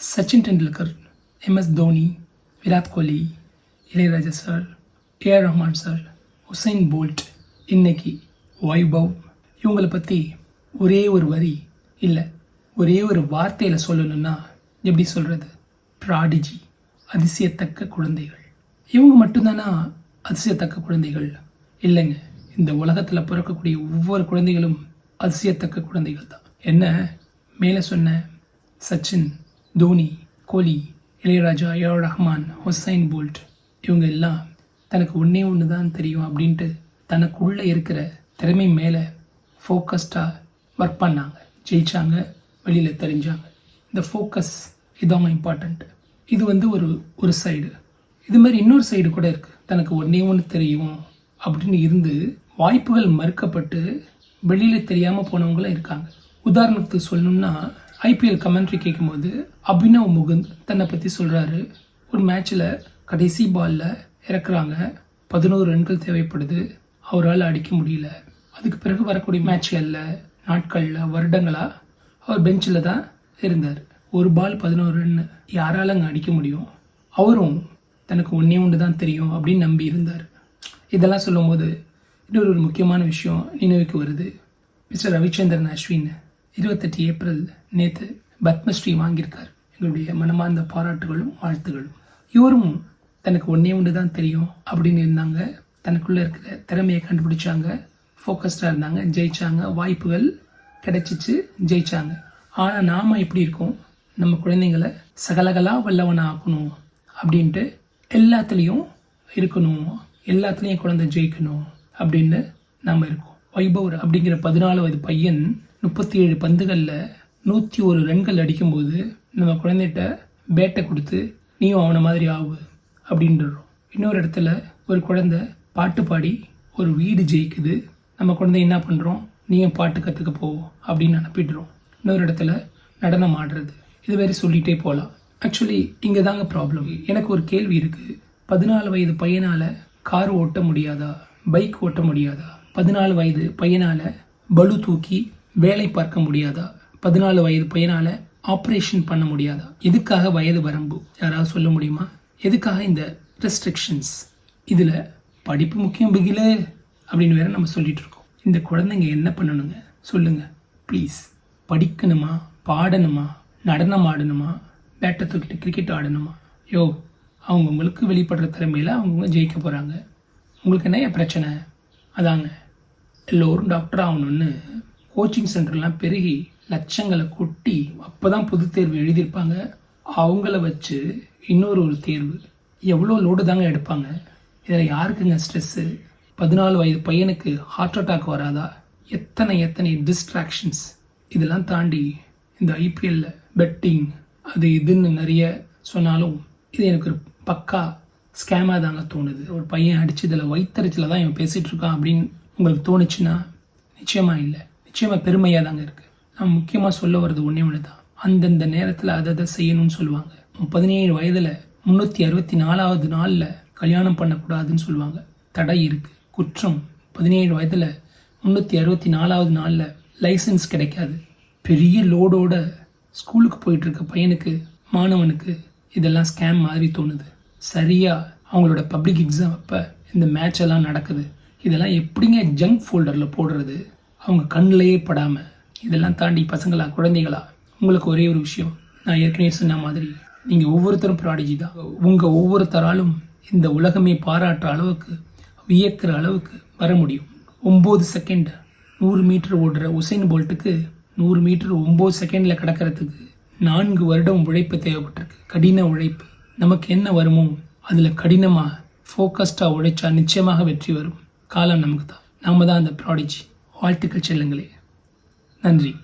Sachin Tendulkar MS Dhoni Virat Kohli Ilaiyaraaja sir AR Rahman sir Usain Bolt இன்னைக்கு வைபவ். இவங்களை பற்றி ஒரே ஒரு வரி இல்லை ஒரே ஒரு வார்த்தையில் சொல்லணும்னா எப்படி சொல்கிறது ப்ராடிஜி அதிசயத்தக்க குழந்தைகள். இவங்க மட்டும்தானா அதிசயத்தக்க குழந்தைகள்? இல்லைங்க இந்த உலகத்தில் பிறக்கக்கூடிய ஒவ்வொரு குழந்தைகளும் அதிசயத்தக்க குழந்தைகள் தான். என்ன மேலே சொன்ன Sachin Dhoni Kohli Ilaiyaraaja A Rahman Usain Bolt இவங்க எல்லாம் தனக்கு ஒன்றே ஒன்று தான் தெரியும் அப்படின்ட்டு தனக்குள்ளே இருக்கிற திறமை மேலே ஃபோக்கஸ்டாக ஒர்க் பண்ணாங்க. ஜெயித்தாங்க வெளியில் தெரிஞ்சாங்க. இந்த ஃபோக்கஸ் இதாங்க இம்பார்ட்டண்ட் இது வந்து ஒரு ஒரு சைடு இது மாதிரி இன்னொரு சைடு கூட இருக்குது தனக்கு ஒன்றே ஒன்று தெரியும் அப்படின்னு இருந்து வாய்ப்புகள் மறுக்கப்பட்டு வெளியில் தெரியாமல் போனவங்களும் இருக்காங்க. உதாரணத்துக்கு சொல்லணும்னா ஐபிஎல் கமெண்ட்ரி கேட்கும்போது அபினவ் முகுந்த் தன்னை பற்றி சொல்கிறாரு ஒரு மேட்ச்சில் கடைசி பாலில் இறக்குறாங்க. பதினோரு ரன்கள் தேவைப்படுது. அவரால் அடிக்க முடியல. அதுக்கு பிறகு வரக்கூடிய மேட்ச்களில் நாட்களில் வருடங்களாக அவர் பெஞ்சில் தான் இருந்தார். ஒரு பால் பதினோரு ரன் யாரால் அங்கே அடிக்க முடியும்? அவரும் தனக்கு ஒன்றே ஒன்று தான் தெரியும் அப்படின்னு நம்பி இருந்தார். இதெல்லாம் சொல்லும்போது இன்னொரு ஒரு முக்கியமான விஷயம் நினைவுக்கு வருது. மிஸ்டர் ரவிச்சந்திரன் அஸ்வின். இருபத்தெட்டு ஏப்ரல் நேற்று பத்மஸ்ரீ வாங்கியிருக்கார். எங்களுடைய மனமார்ந்த பாராட்டுகளும் வாழ்த்துகளும். இவரும் தனக்கு ஒன்றே ஒன்று தான் தெரியும் அப்படின்னு இருந்தாங்க. தனக்குள்ளே இருக்கிற திறமையை கண்டுபிடிச்சாங்க. ஃபோக்கஸ்டாக இருந்தாங்க. ஜெயிச்சாங்க. வாய்ப்புகள் கிடைச்சிச்சு. ஜெயிச்சாங்க. ஆனால் நாம் எப்படி இருக்கோம்? நம்ம குழந்தைங்களை சகலகலா வல்லவனாக ஆக்கணும் அப்படின்ட்டு எல்லாத்துலேயும் இருக்கணும். எல்லாத்துலேயும் குழந்தை ஜெயிக்கணும் அப்படின்னு நம்ம இருக்கோம். வைபவர் அப்படிங்கிற பதினாலு வயது பையன் முப்பத்தி ஏழு பந்துகளில் நூற்றி ஒரு ரன்கள் அடிக்கும்போது நம்ம குழந்தைகிட்ட பேட்டை கொடுத்து நீயும் அவனை மாதிரி ஆகு அப்படின்றோம். இன்னொரு இடத்துல ஒரு குழந்தை பாட்டு பாடி ஒரு வீடு ஜெயிக்குது. நம்ம குழந்தை என்ன பண்ணுறோம் நீயும் பாட்டு கற்றுக்க போ அப்படின்னு அனுப்பிடுறோம். இன்னொரு இடத்துல நடனம் ஆடுறது. இது மாதிரி சொல்லிகிட்டே போகலாம் ஆக்சுவலி இங்கே தாங்க ப்ராப்ளம் எனக்கு ஒரு கேள்வி இருக்குது பதினாலு வயது பையனால் கார் ஓட்ட முடியாதா? பைக் ஓட்ட முடியாதா? பதினாலு வயது பையனால் பலு தூக்கி வேலை பார்க்க முடியாதா? பதினாலு வயது பையனால் ஆப்ரேஷன் பண்ண முடியாதா? எதுக்காக வயது வரம்பு? யாராவது சொல்ல முடியுமா? எதுக்காக இந்த ரெஸ்ட்ரிக்ஷன்ஸ் இதில் படிப்பு முக்கியம் பிகில அப்படின்னு வேற நம்ம சொல்லிட்டு இருக்கோம். இந்த குழந்தைங்க என்ன பண்ணணுங்க? சொல்லுங்க. ப்ளீஸ் படிக்கணுமா? பாடணுமா? நடனம் ஆடணுமா? பேட்டை தூக்கிட்டு கிரிக்கெட் ஆடணுமா? யோ அவங்கவுங்களுக்கு வெளிப்படுற திறமையில் அவங்கவுங்க ஜெயிக்க போகிறாங்க உங்களுக்கு என்ன பிரச்சனை? அதாங்க. எல்லோரும் டாக்டர் ஆகணும்னு கோச்சிங் சென்டர்லாம் பெருகி லட்சங்களை கொட்டி அப்போ தான் பொது தேர்வு எழுதியிருப்பாங்க. அவங்கள வச்சு இன்னொரு ஒரு தேர்வு. எவ்வளோ லோடு தாங்க எடுப்பாங்க. இதில் யாருக்குங்க ஸ்ட்ரெஸ்ஸு பதினாலு வயது பையனுக்கு ஹார்ட் அட்டாக் வராதா? எத்தனை எத்தனை டிஸ்ட்ராக்ஷன்ஸ் இதெல்லாம் தாண்டி இந்த ஐபிஎல்ல பெட்டிங் அது இதுன்னு நிறைய சொன்னாலும் இது எனக்கு ஒரு பக்கா ஸ்கேமாக தாங்க தோணுது. ஒரு பையன் அடிச்சு இதில் வைத்தறிச்சில் தான் இவன் பேசிகிட்டு இருக்கான் அப்படின்னு உங்களுக்கு தோணுச்சுன்னா நிச்சயமாக இல்லை. நிச்சயமாக பெருமையாக தாங்க இருக்குது நான் முக்கியமாக சொல்ல வர்றது ஒன்றே ஒன்று தான் அந்தந்த நேரத்தில் அதை அதை செய்யணும்னு சொல்லுவாங்க. பதினேழு வயதில் முந்நூற்றி அறுபத்தி நாலாவது நாளில் கல்யாணம் பண்ணக்கூடாதுன்னு சொல்லுவாங்க. தடை இருக்குது குற்றம். பதினேழு வயதில் முந்நூற்றி அறுபத்தி நாலாவது நாளில் லைசன்ஸ் கிடைக்காது. பெரிய லோடோட ஸ்கூலுக்கு போயிட்டுருக்க பையனுக்கு மாணவனுக்கு இதெல்லாம் ஸ்கேம் மாதிரி தோணுது. சரியாக அவங்களோட பப்ளிக் எக்ஸாம் அப்போ இந்த மேட்ச் எல்லாம் நடக்குது. இதெல்லாம் எப்படிங்க ஜங்க் ஃபோல்டரில் போடுறது? அவங்க கண்ணிலேயே படாமல் இதெல்லாம் தாண்டி பசங்களா குழந்தைகளா உங்களுக்கு ஒரே ஒரு விஷயம். நான் ஏற்கனவே சொன்ன மாதிரி நீங்கள் ஒவ்வொருத்தரும் ப்ராடிஜி தான். உங்கள் ஒவ்வொருத்தராலும் இந்த உலகமே பாராட்டுற அளவுக்கு வியக்கிற அளவுக்கு வர முடியும். ஒம்பது செகண்ட் நூறு மீட்டர் ஓடுற உசைன் போல்ட்டுக்கு நூறு மீட்டர் ஒம்பது செகண்டில் கிடக்கிறதுக்கு நான்கு வருடம் உழைப்பு தேவைப்பட்டிருக்கு. கடின உழைப்பு. நமக்கு என்ன வருமோ அதில் கடினமாக ஃபோக்கஸ்டாக உழைச்சா நிச்சயமாக வெற்றி வரும். காலம் நமக்கு தான் நாம தான் அந்த ப்ராடிஜி வாழ்த்துக்கள் செல்லுங்களே. நன்றி.